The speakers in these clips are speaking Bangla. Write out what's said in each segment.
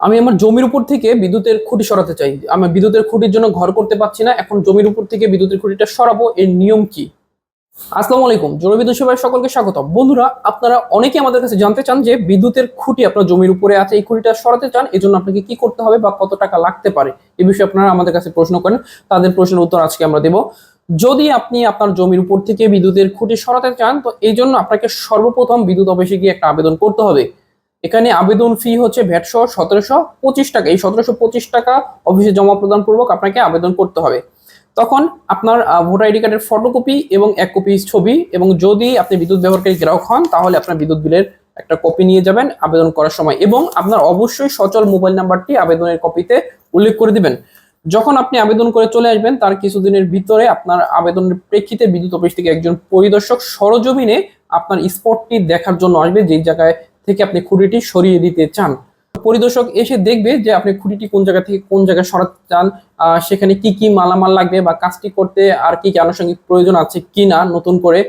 আমি আমার জমির উপর থেকে বিদ্যুতের খুঁটি সরাতে চাই। আমি বিদ্যুতের খুঁটির জন্য ঘর করতে পারছি না, এখন জমির উপর থেকে বিদ্যুতের খুঁটিটা সরাবো, এর নিয়ম কি? আসসালামু আলাইকুম জমি বিদ্যুৎ সেবায় সকলকে স্বাগত বন্ধুরা, আপনারা অনেকে আমাদের কাছে জানতে চান যে বিদ্যুতের খুঁটি আপনার জমির উপরে আছে, এই খুঁটিটা সরাতে চান এই জন্য আপনাকে কি করতে হবে বা কত টাকা লাগতে পারে, এ বিষয়ে আপনারা আমাদের কাছে প্রশ্ন করেন, তাদের প্রশ্নের উত্তর আজকে আমরা দেব। যদি আপনি আপনার জমির উপর থেকে বিদ্যুতের খুঁটি সরাতে চান, তো এই জন্য আপনাকে সর্বপ্রথম বিদ্যুৎ অফিসে গিয়ে একটা আবেদন করতে হবে। এখানে আবেদন ফি হচ্ছে ভ্যাট সহ সতেরোশো পঁচিশ টাকা। এই সতেরোশো পঁচিশ টাকা অফিসে জমা প্রদান পূর্বক আপনাকে আবেদন করতে হবে। তখন আপনার ভোটার আইডি কার্ডের ফটোকপি এবং এক কপি ছবি এবং যদি আপনি বিদ্যুৎ ব্যবহারকারী গ্রাহক হন, তাহলে আপনার বিদ্যুৎ বিলের একটা কপি নিয়ে যাবেন আবেদন করার সময় এবং আপনার অবশ্যই সচল মোবাইল নাম্বারটি আবেদনের কপিতে উল্লেখ করে দিবেন। যখন আপনি আবেদন করে চলে আসবেন, তার কিছুদিনের ভিতরে আপনার আবেদনের প্রেক্ষিতে বিদ্যুৎ অফিস থেকে একজন পরিদর্শক সরজমিনে আপনার স্পটটি দেখার জন্য আসবে, যেই জায়গায় থেকে আপনি খুঁটিটি সরিয়ে দিতে চান। পরিদর্শক এসে দেখবে যে আপনি খুঁটিটি কোন জায়গা থেকে কোন জায়গায় সরাতে চান সেখানে কি কি মালামাল লাগবে বা কাজটি করতে আর কি কি আনুষঙ্গিক প্রয়োজন আছে কিনা, নতুন করে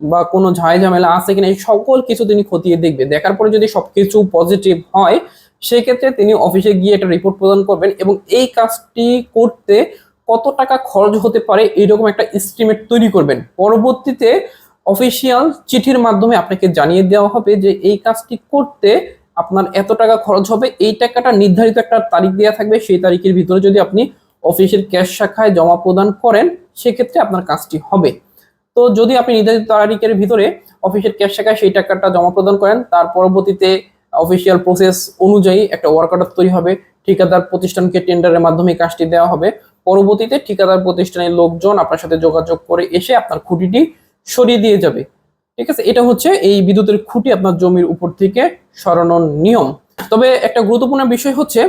বা কোনো ঝাই ঝামেলা আছে কিনা, এই সকল কিছু তিনি খতিয়ে দেখবে। দেখার পরে যদি সবকিছু পজিটিভ হয়, সেক্ষেত্রে তিনি অফিসে গিয়ে একটা রিপোর্ট প্রদান করবেন এবং এই কাজটি করতে কত টাকা খরচ হতে পারে, এইরকম একটা এস্টিমেট তৈরি করবেন। পরবর্তীতে অফিসিয়াল চিঠির মাধ্যমে আপনাকে জানিয়ে দেওয়া হবে যে এই কাজটি করতে আপনার এত টাকা খরচ হবে। এই টাকাটা নির্ধারিত একটা তারিখ দেওয়া থাকবে। সেই তারিখের ভিতরে যদি আপনি অফিসের ক্যাশ শাখায় জমা প্রদান করেন, সেক্ষেত্রে আপনার কাজটি হবে। তো যদি আপনি নির্ধারিত তারিখের ভিতরে অফিসের ক্যাশ শাখায় সেই টাকাটা জমা প্রদান করেন, তার পরবর্তীতে অফিসিয়াল প্রসেস অনুযায়ী একটা ওয়ার্ক অর্ডার তৈরি হবে। ঠিকাদার প্রতিষ্ঠানকে টেন্ডারের মাধ্যমে কাজটি দেওয়া হবে। পরবর্তীতে ঠিকাদার প্রতিষ্ঠানের লোকজন আপনার সাথে যোগাযোগ করে এসে আপনার খুঁটিটি সরিয়ে দিয়ে যাবে। ঠিক আছে? এটা হচ্ছে এই বিদ্যুতের খুঁটি আপনার জমির উপর থেকে সরানোর নিয়ম। তবে একটা গুরুত্বপূর্ণ বিষয় হচ্ছে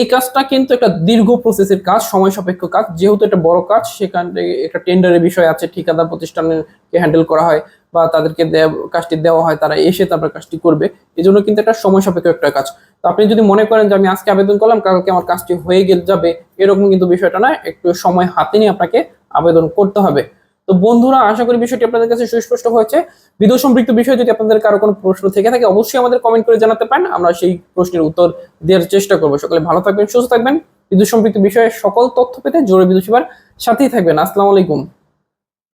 এই কাজটা কিন্তু একটা দীর্ঘ প্রসেসের কাজ, সময় সাপেক্ষ কাজ। যেহেতু একটা বড় কাজ, সেখানে একটা টেন্ডারের বিষয় আছে, ঠিকাদার প্রতিষ্ঠানকে হ্যান্ডেল করা হয় বা তাদেরকে কাজটি দেওয়া হয়, তারা এসে তারপর কাজটি করবে। এই জন্য কিন্তু একটা সময় সাপেক্ষ একটা কাজ। তো আপনি যদি মনে করেন যে আমি আজকে আবেদন করলাম, কালকে আমার কাজটি হয়ে গেলে, যাবে, এরকম কিন্তু বিষয়টা না একটু সময় হাতে নিয়ে আপনাকে আবেদন করতে হবে। তো বন্ধুরা, আশা করি বিষয়টি আপনাদের কাছে সুস্পষ্ট হয়েছে। বিদ্যুৎ সম্পৃক্ত বিষয়ে যদি আপনাদের কারও কোনো প্রশ্ন থেকে থাকে, অবশ্যই আমাদের কমেন্ট করে জানাতে পারেন। আমরা সেই প্রশ্নের উত্তর দেওয়ার চেষ্টা করব। সকলে ভালো থাকবেন, সুস্থ থাকবেন। বিদ্যুৎ সম্পৃক্ত বিষয়ে সকল তথ্য পেতে জোরে বিদ্যুৎ সেবার সাথেই থাকবেন। আসসালামু আলাইকুম।